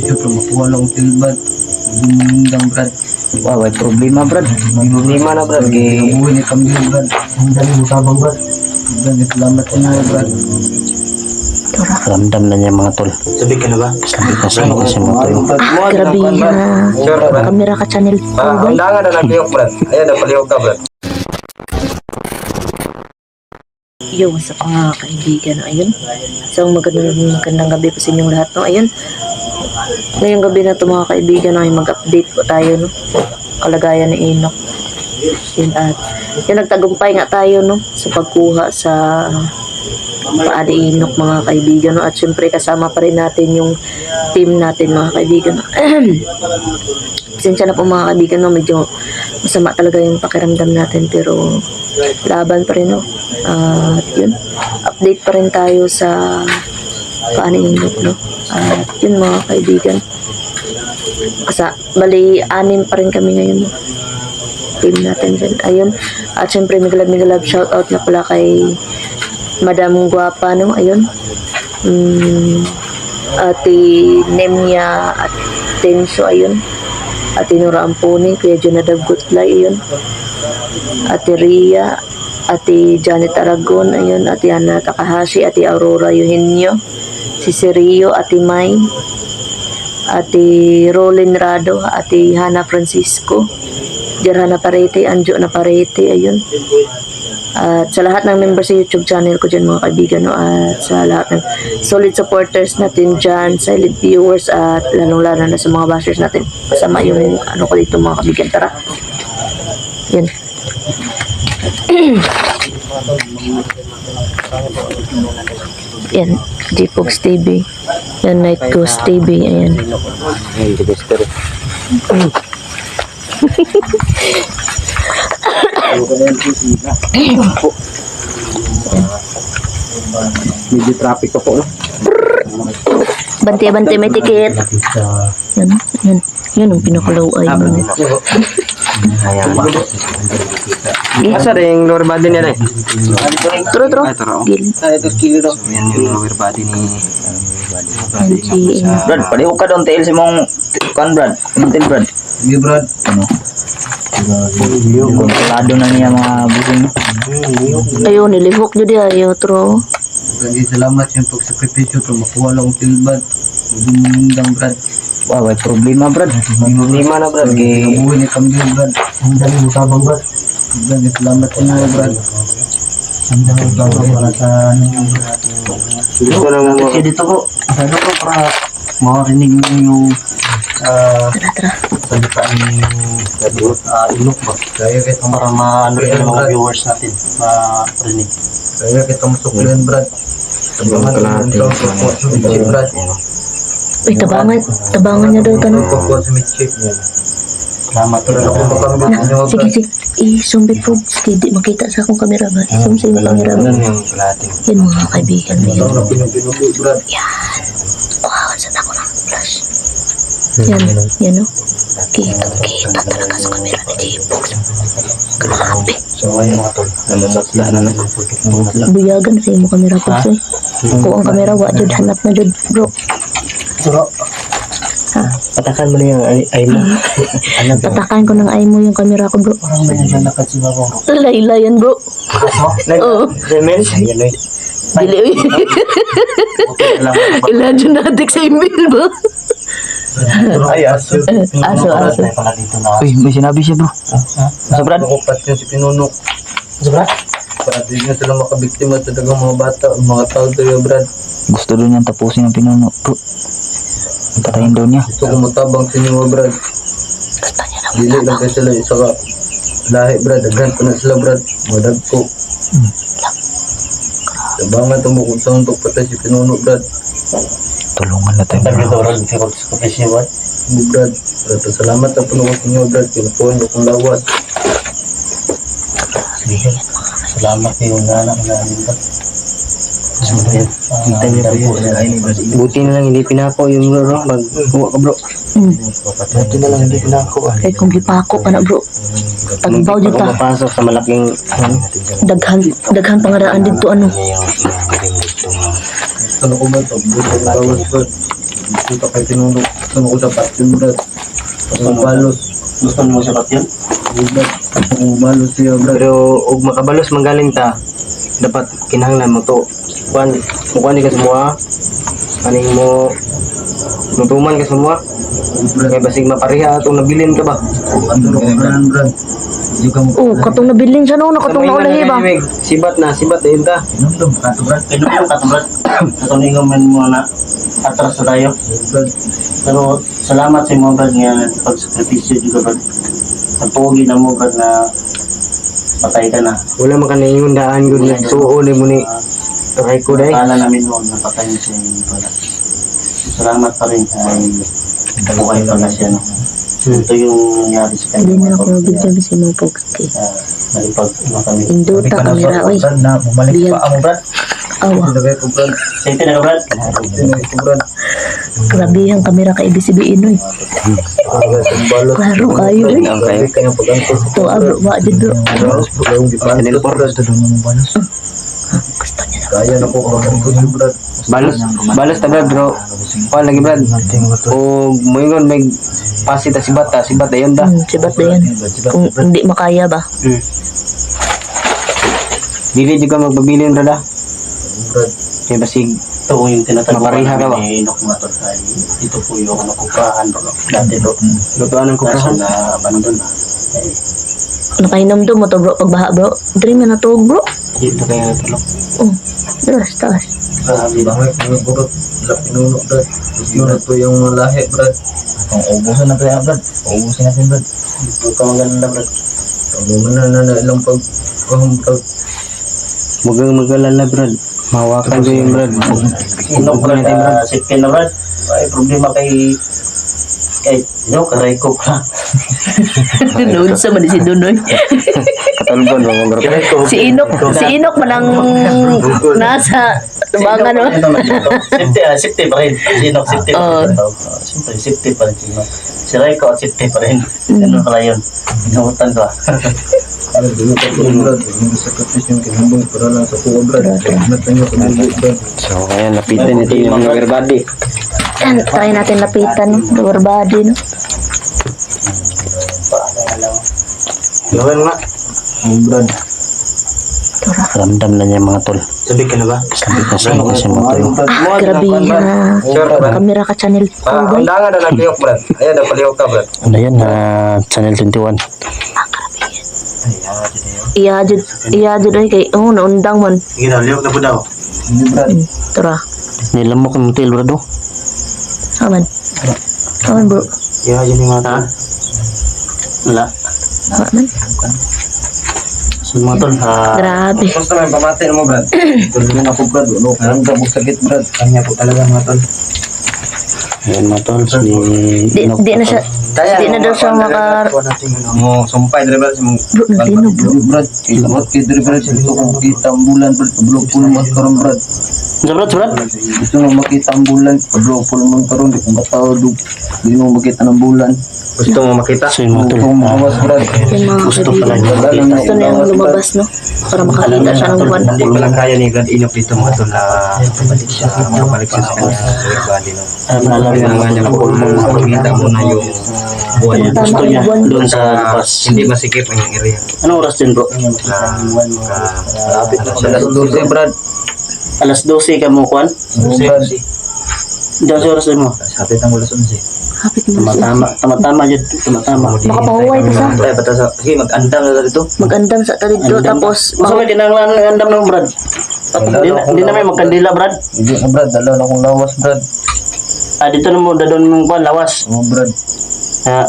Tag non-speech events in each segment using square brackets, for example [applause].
Siyempre, makuha lang ang tilbad. Dumundang, Brad. Wow, may problema, Brad. May problema na, Brad. Kay... Nabuhay ni kami, Brad. Ang dami mo tabang, Brad. Brad, salamat sa inyo, Brad. Ramdam na niya mga tol. Sabi ka na ba? Sabi ka sa inyo si mga tol. Ah, grabe ha. Kamera ka channel Ah, bay. undangan na nagpiyok, Brad. Ayan, napaliyok ka, Brad. Yo, what's up mga kaibigan? Ayun. So, magandang, magandang gabi po sa inyong lahat. No? Ayun. Ngayong gabi na ito mga kaibigan, ay mag-update po tayo. No? Kalagayan ni Enoch. Yun, at yun, nagtagumpay nga tayo no, sa pagkuha sa paa ni Enoch mga kaibigan. No? At syempre kasama pa rin natin yung team natin mga kaibigan. [clears throat] No? Na po mga kaibigan, no? medyo masama talaga yung pakiramdam natin pero laban pa rin no. At yun, update pa rin tayo sa paaninok no. At yun mga kaibigan. Kasa, bali, anim pa rin kami ngayon. Team natin dyan. Ayun. At syempre, migalab migalab shoutout na pala kay Madam Guapa no. Ayun. Mm, Ate Nemya at Tensyo ayun. Ate Nora Ampuni, Kuya Jonadab Gutlay, ayun. Ate Ria, Ate Janet Aragon, ayun, Ate Ana Takahashi, Ate Aurora Eugenio, si Serio, Ate May, Ate Rolin Rado, Ate Hana Francisco, Jerhana Parete, Anjo na Parete, ayun. At sa lahat ng members sa YouTube channel ko dyan mga kaibigan, no? at sa lahat ng solid supporters natin dyan, silent viewers, at lalong-lalo na sa mga bashers natin. Kasama yung ano ko dito mga kaibigan. Tara. Yan. [clears throat] Yan, Gpox TV. Yan, Night Ghost TV. Ayan. Medyo traffic po, no? Bante-bante may ticket. Yan, yan. Yan ang pinakalaway mo. Ayan. Asa rin yung lower body niya, eh? Turo, turo. Ay, turo. Gil. Ay, ito kilo daw. Yan yung lower body ni... Brad, paliho ka doon tail si mong kan Brad. Mantin Brad. Sige, Brad. Ano? Kontrolado na niya mga busing. Ayun, nilihok nyo di ayo, tro. Lagi salamat yung pagsakripisyo para makuha lang ang tilbad. Dumundang, Brad. Wow, may problema Brad. May problema na Brad. Kay... Nabuhay ni kami, Brad. Ang dami mo tabang, Brad. Brad, salamat sa inyo, Brad. Ang dami mo tabang para sa ano yung Gusto lang mo. Kasi dito po, ano po para makarinig mo yung ah, Tara, tara. salitaan ni uh, ilok ba? Kaya kita para maano ang mga viewers natin, ma-rinig. Kaya kita masuklihan, Brad. Tabangan natin. Si Brad. Uy, tabangan. Tabangan niya daw tanong. Na, sige, sige. I-sumbit po. Sige, di makita sa akong kamera ba? Isum sa imong kamera ba? Yan mga kaibigan. Ito Yan. na. Yan. Wow, saan ako ng flash? Yan, yan o. Kita, kita talaga sa kamera ni J-Box. Grabe. Na na. Buyagan sa imong kamera po, soy. Kung ang kamera, wa jud hanap na jud, bro. Suro. Ha? Patakan mo na yung ay, ay mo. [laughs] Ano to? Patakan ko ng eye mo yung kamera ko, bro. Parang may nandiyan na kasi ba ko. Layla yan, bro. [laughs] Oo. Remel? Yan eh. Dili. Ilan dyan natin sa email, bro. Ay, aso. [laughs] Aso, aso. Pala dito na. Uy, may sinabi siya bro. Sa Brad? Nakupat yun si Pinunok. Sa Brad? Para di na sila makabiktima sa dagang mga bata, mga tao tayo, Brad. Gusto doon niyang tapusin ang pinuno. Bro. Patayin daw niya. Gusto ko matabang sa inyo, Brad. Gusto niya na. Dili lang kayo sila isa ka. Lahi, Brad. Daghan ko na sila, Brad. Madag ko. Sabangan ito mo kung saan ito patay si Pinunok, Brad. Tulungan na tayo bro. Brad. Mo, Brad. Brad, salamat na puno ko sa inyo, Brad. Kinukuhan ko kong lawas. Salamat kayo na anak na Brad. Kita niyo po yun. Buti na lang hindi pinako yung bro. Magkuha ka bro. Hmm. Buti na lang hindi pinako. Kahit kung gipako pa na, bro. Tagbaw dito ta. Mapasok sa malaking... Daghan, daghan pangaraan dito, ano. Ano ko ba ito? Buti na lawas, Brad. Ito kay tinulog. Gusto ko dapat yun, brad. Gusto mo balos. Gusto mo sapat yun? Brad. Gusto ko balos siya, brad. Pero ug makabalos manggaling ta, dapat kinahanglan mo to. Kuan, kuan ka semua. Kaning mo Nutuman ka semua. Kaya basig mapareha atong nabilin ka ba? Oh, katong nabilin siya no, nakatong Kamay naulahi na ba? kay. Sibat na, sibat yun ta. Inundom ka to, brad. Pinuyo ka to, Brad. Katuningan man mo na atras na tayo. Pero salamat sa mga Brad nga pagsakripisyo juga Brad. Nagpugi na mo Brad na patay ka na. Wala yung daan gud na suo ni mo ni Kay ko dai. Akala namin noon na patay na siya yung Brad. Salamat pa rin ay buhay pa na siya. No? Ito yung nangyari sa kanya. Hindi na ako sa mga pogs kay. Kaya, nalipag na kami. Induta kamera oy. Brad, na bumalik pa ako, brad. Awa, Ilagay ko, brad. Safety na ka Brad? Ilagay ko, brad. grabe ang kamera kay BCBN oy. Balot. Klaro kayo eh. Ang. Ito abro wa jud bro. Balos, pag-ang di pa. Kaya na po ako ko brad. balos balos ta brad bro. Kuan lagi brad. O moingon may pasit ta sibat ta, sibat ayun ta. Hmm, sibat na yan. Kung hindi makaya ba? Hmm. Dili juga magbabilin ra da. Brad. Kay basig Ito yung tinatanong Mapareha ka ba? ni Inok Matot ay ito po yung ano kupahan bro. Dati bro. lutuan ang Kaso kukahan. na abandon na. Eh, Nakainom do mo to bro pagbaha bro. Dream na to bro. Dito kaya tulok. Oh, taas taas. grabe ba? Mga burot. Wala pinuno, brad. Gusto na to yung lahi, brad. Ang ubusan na yan, brad. Ubusan natin, brad. Huwag ka maganda bro. Ang na na na ilang pag kahong brad. Mugang magalala brad. Mawakan ko yung brad. Huwag Brad, brad. uh, safety na Brad. Ay, problema kay kay Inok, karay ko pa. [laughs] Noon sa man si Dunoy. [laughs] Katalbon mga bro. Ko. si Inok, si Inok man ang nasa tubangan no. Safety, ah, safety pa rin. Si Inok, safety pa rin. Uh, Siyempre, safety pa rin si Inok. Si Raiko, safety pa rin. Ganun pala yun. Inahutan ko ah. Ano, dito ka po, brad. Yung sakritis yung kinambong para lang sa kuha, brad. Natan nyo kumubo, brad. So kaya lapitan nito yung mga body. Try natin lapitan. Lower body no. Gawin nga. Ang brad. Ramdam na niya mga tol. Sabi ka na ba? Sabi ko sa sa mga tol. Ah, grabe na. Sure brad. Kamera ka channel Ah, 4 bay. undangan na nagpiyok brad. Ayan na palihok ka brad. Ano yan? ah, channel 21. Iya jud, iya jud ay kay oh naundang man. Sige daw, liyok na po daw. Brad. Tara. Nilamok ng tail bro. Aman. Aman bro. Yeah, yun yung mga Ha? Wala. Aman. So mga tol, ah, Grabe. Gusto naman pamati mo brad. [clears throat] Tuloy na ako, brad. Ano, ang mo sakit, brad. Kanya po talaga mga tol. Ayan mga tol. Si Di, Inok di na siya di na daw siya maka Mo sumpay dire brad mo. bro. Brad, kilawat kay diri, brad. Gusto ko makita ang bulan, brad. Pablog po naman karon, brad. Sabrat, sabrat. Gusto mo makita ang bulan. Pablog po naman karon. Di ko matawad. Di mo makita ng bulan. Gusto mo makita? Gusto mo mawas, brad. Gusto pala niya. Gusto niya lumabas no para makakita siya ng buwan. Hindi pala kaya ni Brad Inok dito mga tol na balik siya, balik siya sa kanya body no. Na na nga niya na pulmon makikita mo na yung buwan niya. Gusto niya doon sa Ah, labas. Hindi masikip ang area. Anong oras din bro? Malapit na siya. Alas 12, brad. Alas 12 ka mo, Kwan? Oo, brad. Diyan sa oras din mo. Sapit ang alas 11. Hapit siya. Tama-tama. Tama-tama dyan. Tama-tama. Makapahuway to sa Ay, bata sa, sige, mag-andam na dito. magandam sa talito tapos Masa may kinanglan ng andam ng Brad? Hindi na, na may magkandila, Brad. Hindi na, brad. Dalaw na akong lawas, brad. Ah, dito na mo, dadon mong Kwan, lawas. Oo, brad. Ah,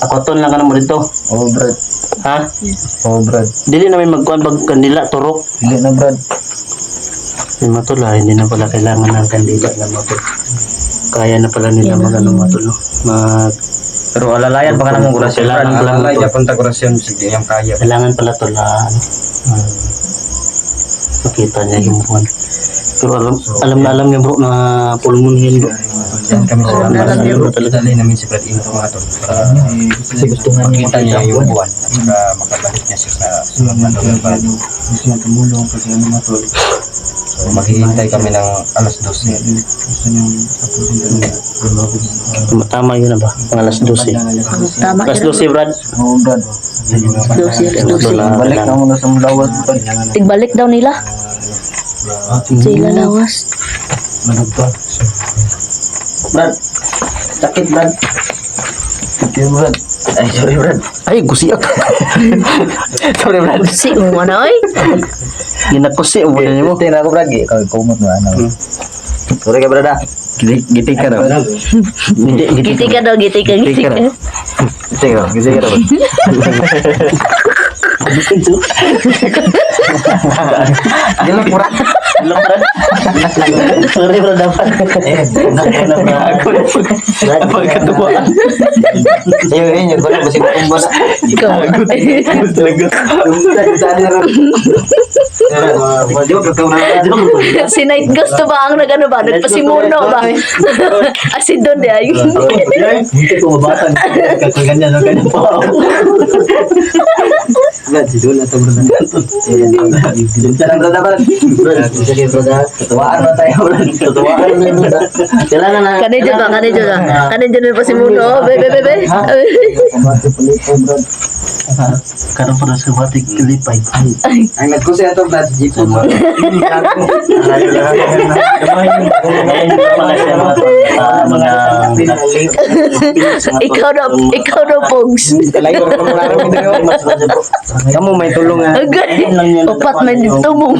akoton lang ka na mo dito. Oo, brad. Ha? Oo, brad. Dili na may magkuhan pag kandila, turok. Hindi na, brad. Yung matula, hindi na pala kailangan ng kandila na matula. Kaya na pala nila mag ano matulo. Mag, Pero alalayan pa ka naman kurasyon. Kailangan Brad. pala Alalay ito. niya punta kurasyon. Sige, yung kaya. kailangan pala to na ano, um, makita niya yung buwan. Pero alam, alam na alam niya bro na pulmonin bro. Yan kami sa Alam na alam niya, bro. Talaga namin si Brad Inok mga tol. Para kasi gusto nga niya makita niya yung buwan. At saka makabalik niya siya sa sunod na body. Gusto niya tumulong kasi ano matol. So, Maghihintay kami ng alas 12. Tama yun na ba? Mga alas 12. Tama Alas yun. 12, Brad. Oo, Brad. Balik na muna sa Mulawas. Tigbalik daw nila. Sila lawas. Brad. Sakit, Brad. Okay, Brad. Ay, sorry, Brad. Ay, gusiyak. [laughs] sorry, Brad. Si mo na oy. Ginakusi mo na mo. Tingnan ako, Brad. Ikaw, kumot mo, ano. Sorry ka, Brad, ah. Gitik gitik ka daw. Giti ka daw, giti ka, giti ka. Gitik ka, gitik ka daw. [laughs] Ilang Brad? Ilang Brad? Sorry, Brad. Dapat. Eh, Ako na, Brad. Pagkatuwaan. Iyo, iyo, ko na kasi kung wala. Ikaw. si Night Ghost ba ang nagano ba? Nagpasimuno ba? Asin doon di ay. Hindi ko mabasa. Kaganyan ang ganyan pa. Brad, si Dula to, Brad. Ba? Sige, Brad. Katuwaan na tayo. Katuwaan na brada. Kailan na. Kanay dyan ba? Kanay dyan ba? Kanay dyan na pasimuno. Be, be, be, be. Karon para sa batik kilipay. Ang nagkusi ato, Brad, si Jeep. mga ikaw na, ikaw na, Pogs. Kalayo ko muna rin dito. Kamu may tulong. Upat man dito mo.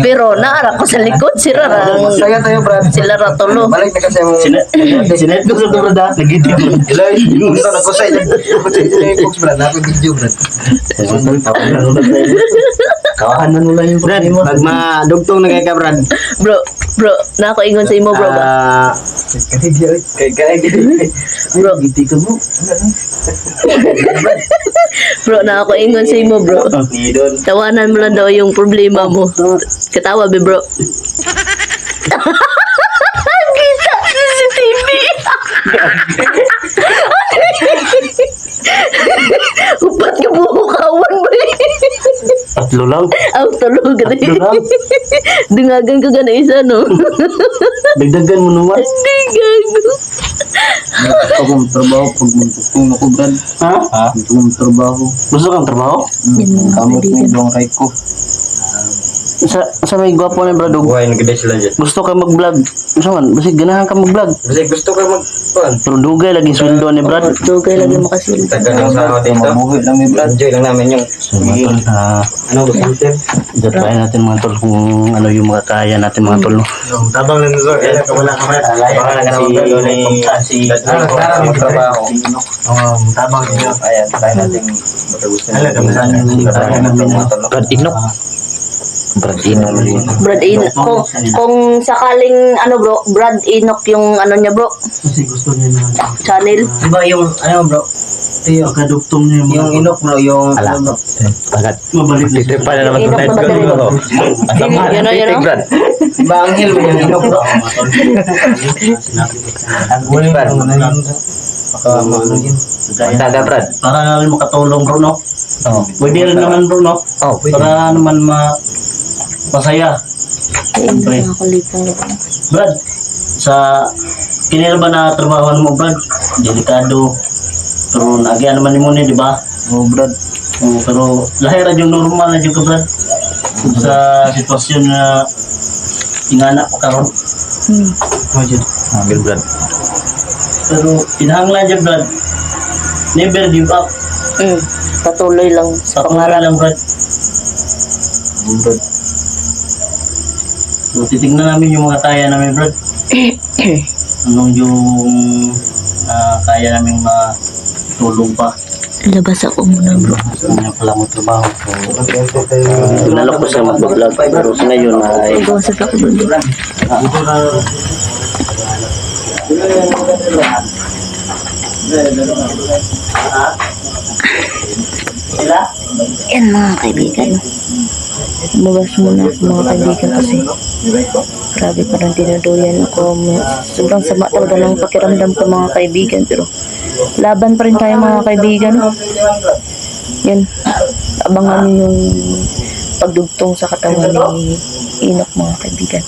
Pero naara ko sa likod. Sira ra. Saya tayo, Brad. Sila ra tulo. Balik na kasi mo. Sinet ko sa brada. Nagitip. Iloy, ito na kusay. Kusay sila yung Fox, Brad. Ako video, Brad. Kawahan na nula yung Brad, pag madugtong na kay ka, Brad. Bro, bro, na ako ingon sa imo, bro ba? Ah, kay kay Bro, Giti ka mo. bro, na ako ingon sa imo, bro. Tawanan mo lang daw yung problema mo. Katawa, be, bro. [laughs] Kita CCTV. [laughs] Upat ka mo kawan ba Tatlo lang. Ang tulog rin. Tatlo lang. Dungagan ko gana isa, no? Dagdagan mo naman. Hindi gago. Ako kong trabaho pag magtutong ako, Brad. Ha? Gusto kong trabaho. Gusto kang trabaho? Mga Kamot mo yung kay ko. Sa, sa may gwapo na brado. Buhay na ganda sila dyan. Gusto ka mag-vlog. Gusto man, basi ganahan ka mag-vlog. Kasi gusto ka mag... Kuan. Pero dugay lagi sweldo ni Brad. Dugay lagi makasil. Taga ng sa dito. Mabuhi lang ni Brad. Enjoy lang namin yung... Ah, Ano gusto natin? Dapain natin mga tol kung ano yung mga kaya natin mga tol. Tabang lang nito. Kaya ka wala ka wala. Baka na ka naman galo ni... si Ah, para yung trabaho. Um, tabang ninyo. Ayan, tayo natin matagusin. Alam kami sa inyo. Brad Inok. Brad Inok. Brad Inok. Kung, kung sakaling, ano bro, Brad Inok yung ano niya bro, Kasi gusto niya na. channel. Diba yung... Ano bro? Yung... Pagkadugtong niya yung Yung inok bro, yung... Ala. Bagat. Mabalik na Titrip pa na naman Inok tonight. na battery. Yun o, yun o. Brad. Diba ang hill mo yung inok bro? [laughs] Ang Brad. Baka maano yun. Taga, Brad. Para na rin makatulong bro no. Oo. Pwede rin naman bro no. Oh, pwede. Para naman ma masaya. Ba? Brad, sa kinira ba na trabaho mo Brad? Delikado. Pero nagyan naman mo ni di ba? Oh, Brad. Oo, pero lahira yung normal na yung Brad. Sa sitwasyon na ingana pa karon. Hmm. Ambil, Brad. Pero pinahanglan dyan Brad. Never give up. Hmm. Patuloy lang sa Sa pangarap. lang Brad. Oh, Brad. So, titignan namin yung mga kaya namin, Brad. [coughs] Anong yung ah, kaya namin matulong pa. Labas ako muna bro. Sa mga pala mo trabaho. So, Pinalok ko siya mag-vlog. Pero sa ngayon ay Iwasan ako doon. sila. Yan mga kaibigan. Lumabas muna sa mga kaibigan kasi grabe parang dinaduyan ako. Sobrang sama talaga ng pakiramdam ko mga kaibigan. Pero laban pa rin tayo mga kaibigan. Yan. Abangan niyo yung pagdugtong sa katawan ni Enoch mga kaibigan.